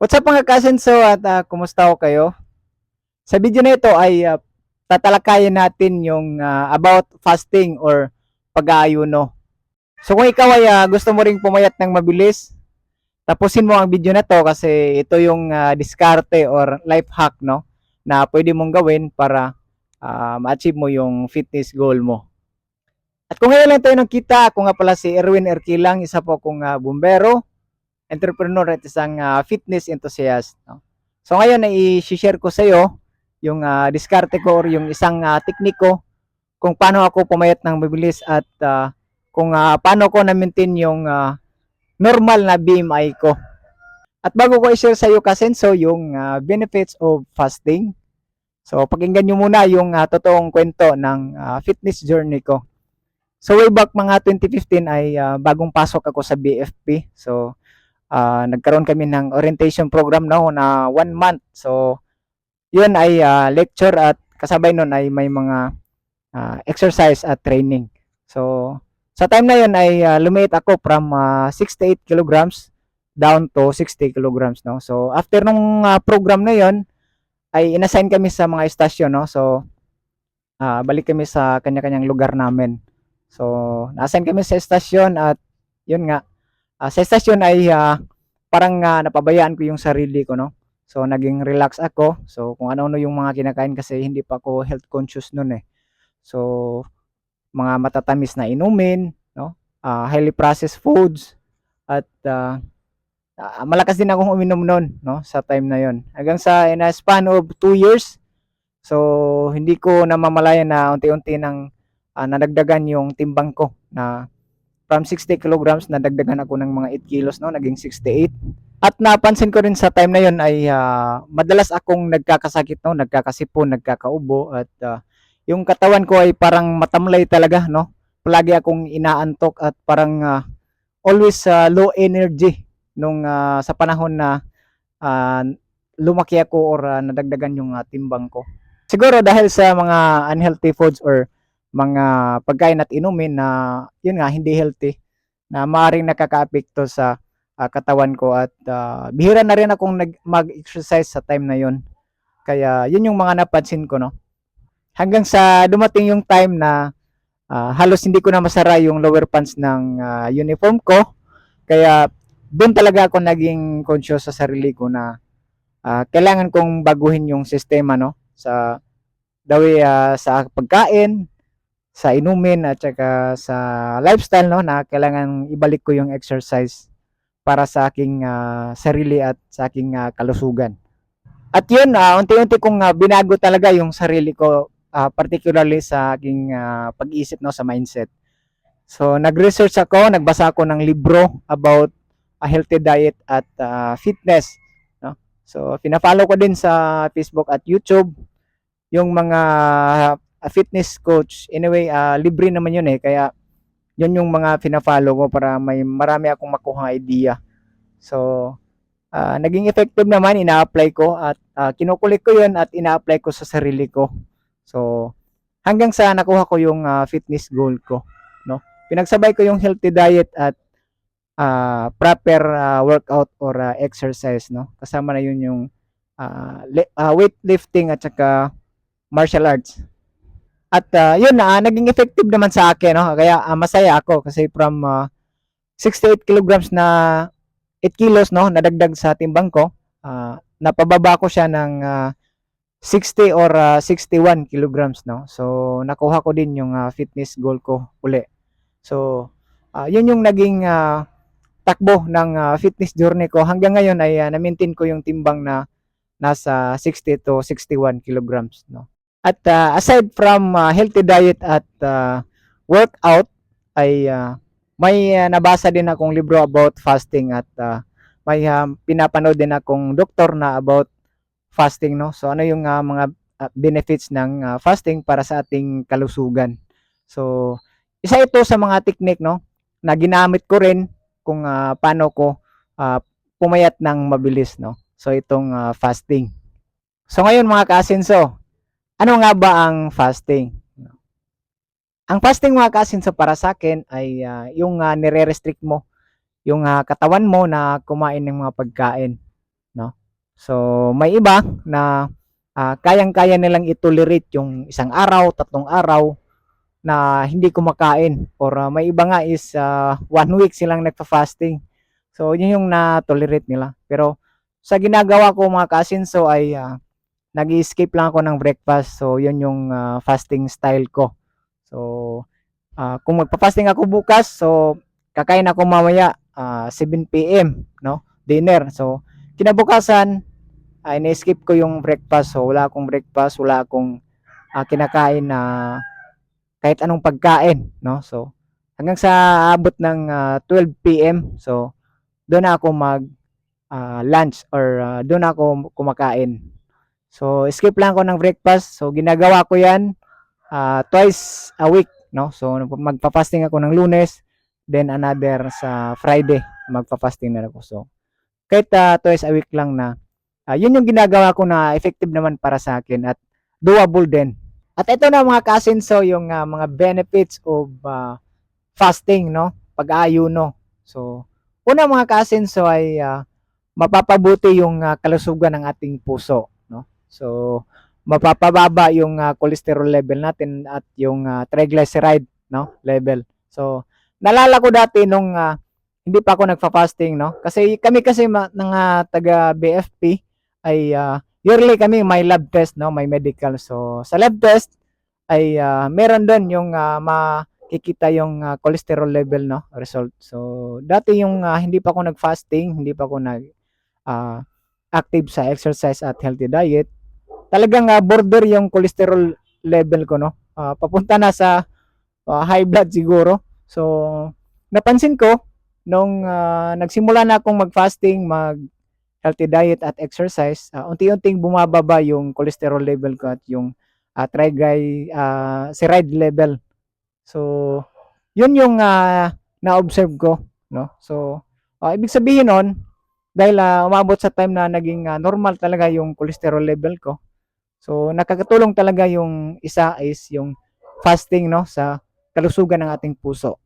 What's up mga kasenso at ah, kumusta ho kayo? Sa video na ito ay ah, tatalakayin natin yung ah, about fasting or pag-aayuno. So kung ikaw ay ah, gusto mo ring pumayat ng mabilis, tapusin mo ang video na to kasi ito yung ah, diskarte or life hack no na pwede mong gawin para ah, ma-achieve mo yung fitness goal mo. At kung ngayon lang tayo nakita, ako nga pala si Erwin Erkilang, isa po akong ah, bumbero entrepreneur at isang ah, fitness enthusiast. No? So ngayon ay i-share ko sa iyo yung ah, diskarte ko or yung isang ah, teknik ko kung paano ako pumayat ng mabilis at ah, kung ah, paano ko na-maintain yung ah, normal na BMI ko. At bago ko i-share sa iyo kasenso yung ah, benefits of fasting. So pakinggan niyo muna yung ah, totoong kwento ng ah, fitness journey ko. So way back mga 2015 ay ah, bagong pasok ako sa BFP. So ah, nagkaroon kami ng orientation program no na one month. So, yun ay ah, lecture at kasabay nun ay may mga ah, exercise at training. So, sa time na yun ay ah, lumiit ako from ah, 68 kilograms down to 60 kilograms no. So, after nung ah, program na yun ay inassign kami sa mga estasyon no. So, ah, balik kami sa kanya-kanyang lugar namin. So, na-assign kami sa estasyon at yun nga ah, sa estasyon ay ah, parang ah, napabayaan ko yung sarili ko no. So naging relax ako. So kung ano-ano yung mga kinakain kasi hindi pa ako health conscious noon eh. So mga matatamis na inumin, no? Ah, highly processed foods at ah, ah, malakas din akong uminom noon, no, sa time na yon. Hanggang sa in a span of 2 years. So hindi ko namamalayan na unti-unti nang ah, nadagdagan yung timbang ko na from 60 kilograms nadagdagan ako ng mga 8 kilos no? Naging 68 at napansin ko rin sa time na yon ay ah, madalas akong nagkakasakit no? Nagkakasipon nagkakaubo at ah, yung katawan ko ay parang matamlay talaga no? Palagi akong inaantok at parang ah, always ah, low energy nung ah, sa panahon na ah, lumaki ako or ah, nadagdagan yung ah, timbang ko. Siguro dahil sa mga unhealthy foods or mga pagkain at inumin na yun nga hindi healthy na maaring nakakaapekto sa ah, katawan ko at ah, bihira na rin akong nag mag-exercise sa time na yun. Kaya yun yung mga napansin ko no. Hanggang sa dumating yung time na ah, halos hindi ko na masara yung lower pants ng ah, uniform ko. Kaya doon talaga ako naging conscious sa sarili ko na ah, kailangan kong baguhin yung sistema no sa dawi ah, sa pagkain, sa inumin at saka sa lifestyle no na kailangan ibalik ko yung exercise para sa aking ah, sarili at sa aking ah, kalusugan. At yun, ah, unti-unti kong ah, binago talaga yung sarili ko ah, particularly sa aking ah, pag-iisip no sa mindset. So nag-research ako, nagbasa ako ng libro about a healthy diet at ah, fitness no. So pina-follow ko din sa Facebook at YouTube yung mga a fitness coach. Anyway, ah, libre naman yun eh. Kaya, yun yung mga pina-follow ko para may marami akong makuha idea. So, ah, naging effective naman, ina-apply ko at ah, kinukulik ko yun at ina-apply ko sa sarili ko. So, hanggang sa nakuha ko yung ah, fitness goal ko. No? Pinagsabay ko yung healthy diet at ah, proper ah, workout or ah, exercise. No? Kasama na yun yung le- ah, weightlifting at saka martial arts. At ah, yun na, naging effective naman sa akin, no? Kaya ah, masaya ako kasi from ah, 68 kilograms na 8 kilos, no, nadagdag sa timbang ko, ah, napababa ko siya ng ah, 60 or ah, 61 kilograms, no. So nakuha ko din yung ah, fitness goal ko uli. So ah, yun yung naging ah, takbo ng ah, fitness journey ko. Hanggang ngayon ay ah, na-maintain ko yung timbang na nasa 60 to 61 kilograms, no. At ah, aside from ah, healthy diet at ah, workout ay ah, may ah, nabasa din akong libro about fasting at ah, may ah, pinapanood din akong doktor na about fasting no. So ano yung ah, mga ah, benefits ng ah, fasting para sa ating kalusugan. So isa ito sa mga technique no na ginamit ko rin kung ah, paano ko ah, pumayat ng mabilis no. So itong ah, fasting. So ngayon mga kaasenso, ano nga ba ang fasting? Ang fasting mga kaasenso para sa akin ay ah, yung ah, nire-restrict mo yung ah, katawan mo na kumain ng mga pagkain, no? So, may iba na ah, kayang-kaya nilang itolerate yung isang araw, tatlong araw na hindi kumakain. Or ah, may iba nga is ah, one week silang nagpa-fasting. So, yun yung na-tolerate nila. Pero, sa ginagawa ko mga kasinso ay ah, nag-skip lang ako ng breakfast. So, yun yung ah, fasting style ko. So, ah, kung magpa-fasting ako bukas, so kakain ako mamaya ah, 7 p.m. no? Dinner. So, kinabukasan ay na-skip ko yung breakfast. So, wala akong breakfast, wala akong ah, kinakain na kahit anong pagkain, no? So, hanggang sa abot ng ah, 12 p.m. So, doon ako mag ah, lunch or ah, doon ako kumakain. So, skip lang ako ng breakfast. So, ginagawa ko 'yan ah, twice a week, no? So, magpa-fasting ako ng Lunes, then another sa Friday, magpa-fasting na ako. So, kahit ah, twice a week lang na ah, yun yung ginagawa ko na effective naman para sa akin at doable din. At ito na mga kasinso yung ah, mga benefits of ah, fasting, no? Pag-aayuno. So, una mga kasinso ay ah, mapapabuti yung ah, kalusugan ng ating puso? So, mapapababa yung ah, cholesterol level natin at yung ah, triglyceride, no? Level. So, nalala ko dati nung ah, hindi pa ako nagfa-fasting, no? Kasi kami kasi ng ah, taga BFP ay ah, yearly kami may lab test, no? May medical. So, sa lab test ay ah, meron doon yung ah, makikita yung ah, cholesterol level, no? Result. So, dati yung ah, hindi pa ako nag-fasting, hindi pa ako nag ah, active sa exercise at healthy diet, talagang ah, border yung cholesterol level ko, no? Ah, papunta na sa ah, high blood siguro. So, napansin ko nung ah, nagsimula na akong mag-fasting, mag healthy diet at exercise, ah, unti-unting bumababa yung cholesterol level ko at yung uh, triglyceride level. So, yun yung ah, na-observe ko, no? So, ah, ibig sabihin nun, dahil ah, umabot sa time na naging ah, normal talaga yung cholesterol level ko. So, nakakatulong talaga yung isa is yung fasting, no? Sa kalusugan ng ating puso.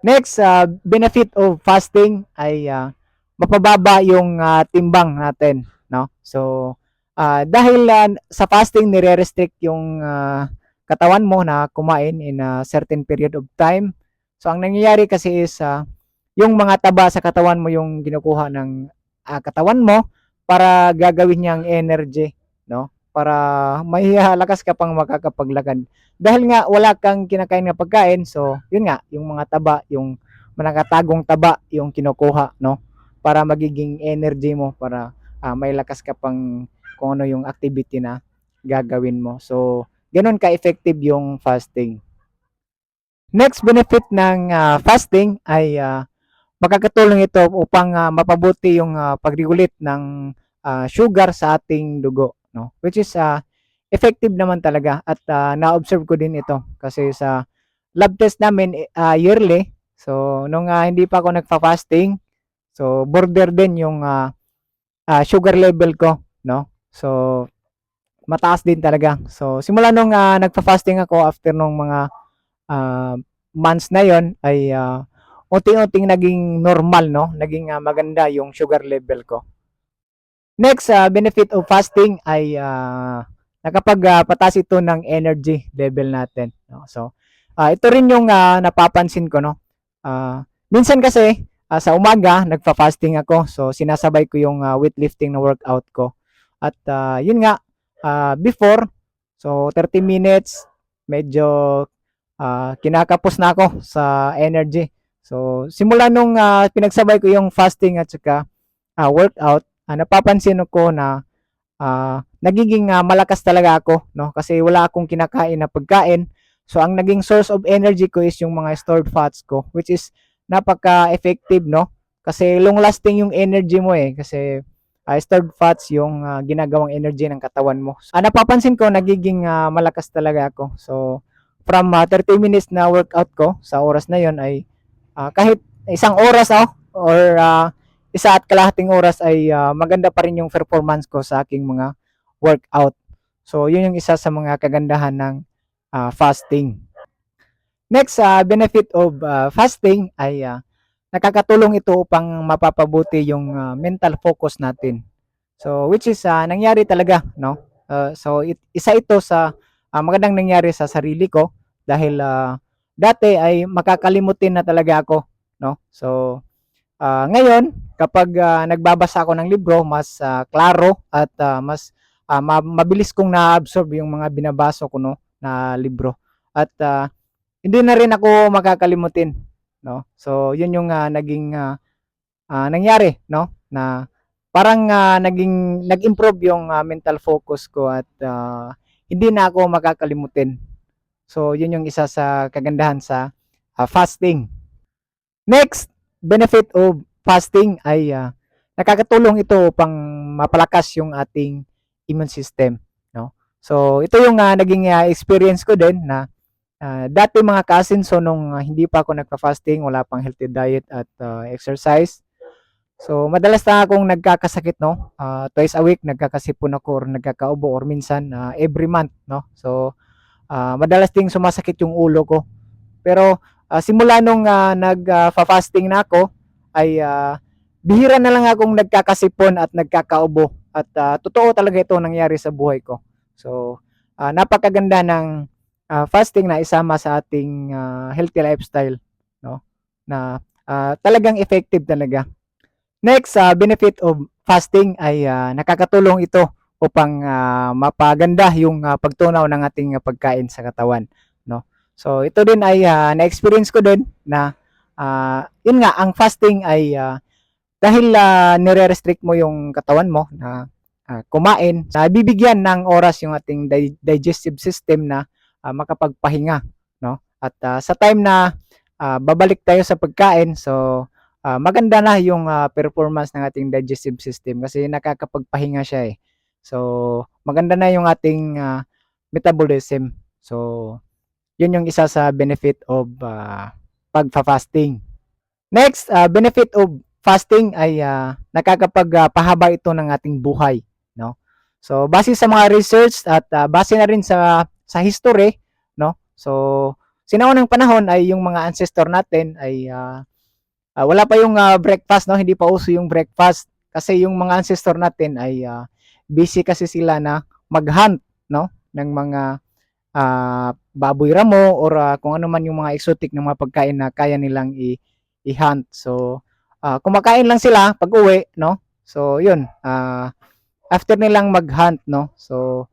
Next, ah, benefit of fasting ay ah, mapababa yung ah, timbang natin, no? So, ah, dahil ah, sa fasting nire-restrict yung ah, katawan mo na kumain in a certain period of time. So, ang nangyayari kasi is ah, yung mga taba sa katawan mo yung kinukuha ng ah, katawan mo para gagawin niyang energy, no? Para may ah, lakas ka pang makakapaglakad. Dahil nga wala kang kinakain na pagkain, so yun nga, yung mga taba, yung manakatagong taba yung kinukuha, no? Para magiging energy mo para ah, may lakas ka pang kung ano yung activity na gagawin mo. So, ganun ka-effective yung fasting. Next benefit ng ah, fasting ay ah, makakatulong ito upang ah, mapabuti yung ah, pag-regulate ng ah, sugar sa ating dugo, no? Which is ah, effective naman talaga at ah, na-observe ko din ito kasi sa lab test namin ah, yearly. So, nung ah, hindi pa ako nagfa-fasting, so border din yung ah, ah, sugar level ko, no? So, mataas din talaga. So, simula nung ah, nagfa-fasting ako after nung mga ah, months na yon ay ah, unti-unting naging normal, no? Naging ah, maganda yung sugar level ko. Next, ah, benefit of fasting ay ah, nakapagpatas ito ng energy level natin. No? So, ah, ito rin yung ah, napapansin ko, no? Ah, minsan kasi, ah, sa umaga, nagfa-fasting ako. So, sinasabay ko yung ah, weightlifting na workout ko. At ah, yun nga, ah, before, so 30 minutes, medyo ah, kinakapos na ako sa energy. So, simula nung ah, pinagsabay ko yung fasting at saka ah, workout, ah, napapansin ko na ah, nagiging ah, malakas talaga ako, no? Kasi wala akong kinakain na pagkain. So, ang naging source of energy ko is yung mga stored fats ko, which is napaka-effective, no? Kasi long-lasting yung energy mo eh. Kasi ah, stored fats yung ah, ginagawang energy ng katawan mo. Ah, napapansin ko, nagiging ah, malakas talaga ako. So, from ah, 30 minutes na workout ko sa oras na yon ay ah, kahit isang oras oh, or ah, isa at kalahating oras ay ah, maganda pa rin yung performance ko sa aking mga workout. So, yun yung isa sa mga kagandahan ng ah, fasting. Next, ah, benefit of ah, fasting ay ah, nakakatulong ito upang mapapabuti yung ah, mental focus natin. So which is ah, nangyari talaga, no? Uh, so it, isa ito sa ah, magandang nangyari sa sarili ko dahil ah, dati ay makakalimutin na talaga ako, no? So ah, ngayon kapag ah, nagbabasa ako ng libro, mas ah, klaro at ah, mas ma- mabilis kong na-absorb yung mga binabasa ko no na libro. At ah, hindi na rin ako makakalimutin, no? So yun yung ah, naging ah, ah, nangyari, no? Na parang ah, naging nag-improve yung ah, mental focus ko at ah, hindi na ako makakalimutin. So yun yung isa sa kagandahan sa ah, fasting. Next, benefit of fasting ay ah, nakakatulong ito upang mapalakas yung ating immune system, no? So ito yung ah, naging ah, experience ko din na ah, dati mga kasin so nung ah, hindi pa ako nagfa-fasting, wala pang healthy diet at ah, exercise. So madalas na akong nagkakasakit no. Ah, twice a week nagkakasipon ako or nagkakaubo or minsan ah, every month no. So ah, madalas ding sumasakit yung ulo ko. Pero ah, simula nung ah, nag-fasting na ako ay ah, bihira na lang akong nagkakasipon at nagkakaubo at ah, totoo talaga ito nangyari sa buhay ko. So ah, napakaganda ng ah, fasting na isama sa ating ah, healthy lifestyle no na ah, talagang effective talaga. Next, ah, benefit of fasting ay ah, nakakatulong ito upang ah, mapaganda yung ah, pagtunaw ng ating ah, pagkain sa katawan? So ito din ay ah, na-experience ko din na ah, yun nga ang fasting ay ah, dahil ah, nire-restrict mo yung katawan mo na ah, kumain, na bibigyan ng oras yung ating di- digestive system na ah, makapagpahinga, no? At ah, sa time na ah, babalik tayo sa pagkain, so ah, maganda na yung ah, performance ng ating digestive system kasi nakakapagpahinga siya eh. So, maganda na yung ating ah, metabolism. So, yun yung isa sa benefit of ah, pagfa-fasting. Next, ah, benefit of fasting ay ah, nakakapagpahaba ito ng ating buhay, no? So, base sa mga research at ah, base na rin sa sa history, no? So, sinaunang panahon ay yung mga ancestor natin ay ah, ah, wala pa yung ah, breakfast, no? Hindi pa uso yung breakfast kasi yung mga ancestor natin ay ah, busy kasi sila na mag-hunt, no? ng mga ah, baboy ramo or ah, kung ano man yung mga exotic na mga pagkain na kaya nilang i- i-hunt. So, ah, kumakain lang sila pag uwi, no? So, yun. ah, after nilang mag-hunt, no? So,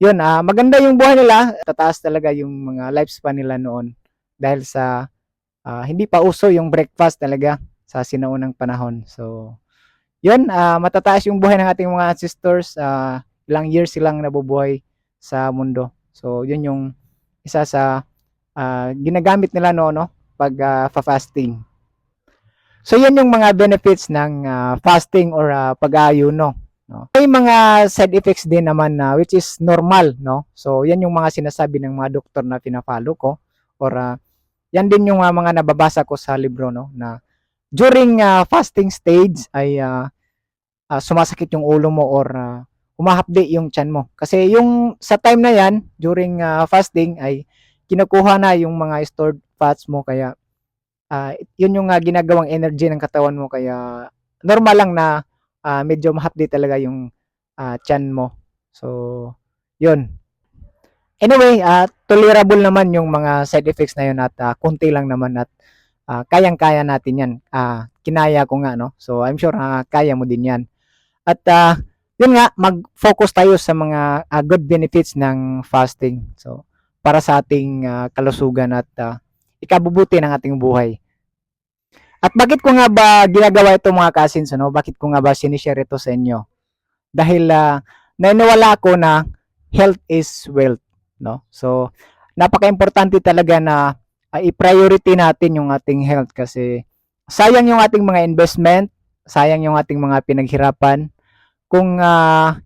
yun. ah, maganda yung buhay nila. Tataas talaga yung mga lifespan nila noon dahil sa ah, hindi pa uso yung breakfast talaga sa sinaunang panahon. So, yun, ah, matataas yung buhay ng ating mga ancestors. ah, ilang years silang nabubuhay sa mundo. So, yun yung isa sa ah, ginagamit nila no, no pag ah, fa-fasting. So, yun yung mga benefits ng ah, fasting or ah, pag-aayuno. No? May mga side effects din naman na which is normal, no? So, yan yung mga sinasabi ng mga doktor na pina-follow ko or ah, yan din yung ah, mga nababasa ko sa libro, no? Na during ah, fasting stage ay ah, ah, sumasakit yung ulo mo or ah, humahapdi yung tiyan mo. Kasi yung sa time na yan, during ah, fasting ay kinukuha na yung mga stored fats mo kaya ah, yun yung ah, ginagawang energy ng katawan mo kaya normal lang na ah, medyo mahapdi talaga yung ah, tiyan mo. So, yun. Anyway, ah, tolerable naman yung mga side effects na yun at ah, kunti lang naman at ah, kayang-kaya natin yan. Ah, kinaya ko nga, no? So, I'm sure ah, kaya mo din yan. At ah, yun nga, mag-focus tayo sa mga ah, good benefits ng fasting. So, para sa ating ah, kalusugan at ah, ikabubuti ng ating buhay. At bakit ko nga ba ginagawa ito mga cousins, ano? Bakit ko nga ba sinishare ito sa inyo? Dahil ah, naniniwala ako na health is wealth, no? So, napaka-importante talaga na ah, i-priority natin yung ating health kasi sayang yung ating mga investment, sayang yung ating mga pinaghirapan kung ah,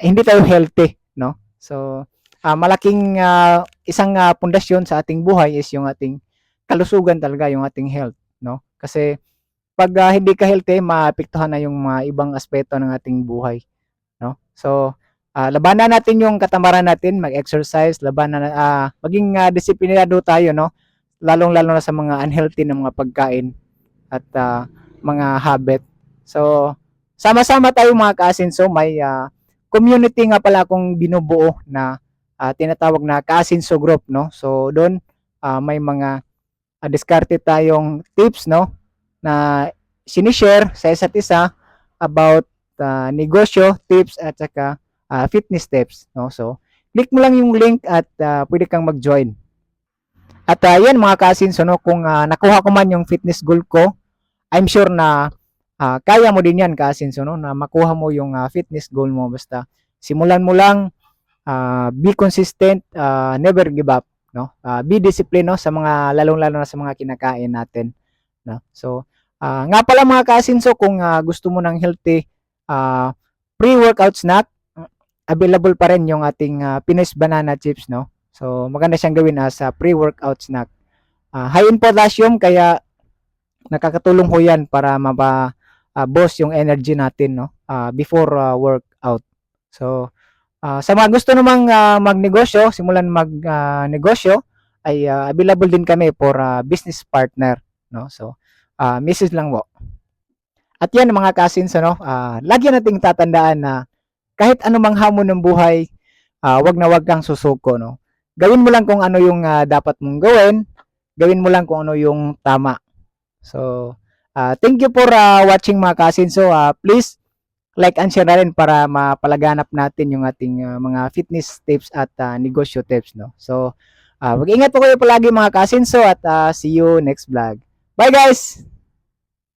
hindi tayo healthy, no? So, ah, malaking ah, isang ah, pundasyon sa ating buhay is yung ating kalusugan talaga, yung ating health, no? Kasi pag ah, hindi ka healthy, maapektuhan na yung mga ibang aspeto ng ating buhay, no? So, ah, labanan natin yung katamaran natin, mag-exercise, labanan ah, maging ah, disiplinado tayo, no? Lalong-lalo na sa mga unhealthy na mga pagkain at ah, mga habit. So, sama-sama tayo mga kaasinso, may ah, community nga pala akong binubuo na ah, tinatawag na kaasinso group, no? So doon ah, may mga uh, diskarte tayong tips, no? Na sinishare sa isa't isa about ah, negosyo, tips at saka ah, fitness tips, no? So click mo lang yung link at ah, pwede kang mag-join. At ah, yan mga kaasinso, no? Kung ah, nakuha ko man yung fitness goal ko, I'm sure na ah, kaya mo din yan kaasinso, no? Na makuha mo yung ah, fitness goal mo basta simulan mo lang ah, be consistent, ah, never give up, no? Ah, be disciplined no sa mga lalong-lalo na sa mga kinakain natin, no? So, ah, nga pala mga kaasinso kung ah, gusto mo ng healthy ah, pre-workout snack, available pa rin yung ating ah, Pinoy's banana chips, no? So, maganda siyang gawin as a pre-workout snack. Ah, high in potassium kaya nakakatulong ho yan para mapa ah, boss yung energy natin no ah, before ah, workout. So ah, sa mga gusto namang ah, magnegosyo, simulan magnegosyo ay ah, available din kami for ah, business partner no. So ah, message lang po. At yan mga cousins ano, ah, lagi nating tatandaan na kahit anumang hamon ng buhay, ah, wag na wag kang susuko no. Gawin mo lang kung ano yung ah, dapat mong gawin, gawin mo lang kung ano yung tama. So, ah, thank you for ah, watching mga cousins. So, ah, please like and share na rin para mapalaganap natin yung ating ah, mga fitness tips at ah, negosyo tips. No? So, ah, mag-ingat po kayo palagi mga cousins. So, at ah, see you next vlog. Bye guys!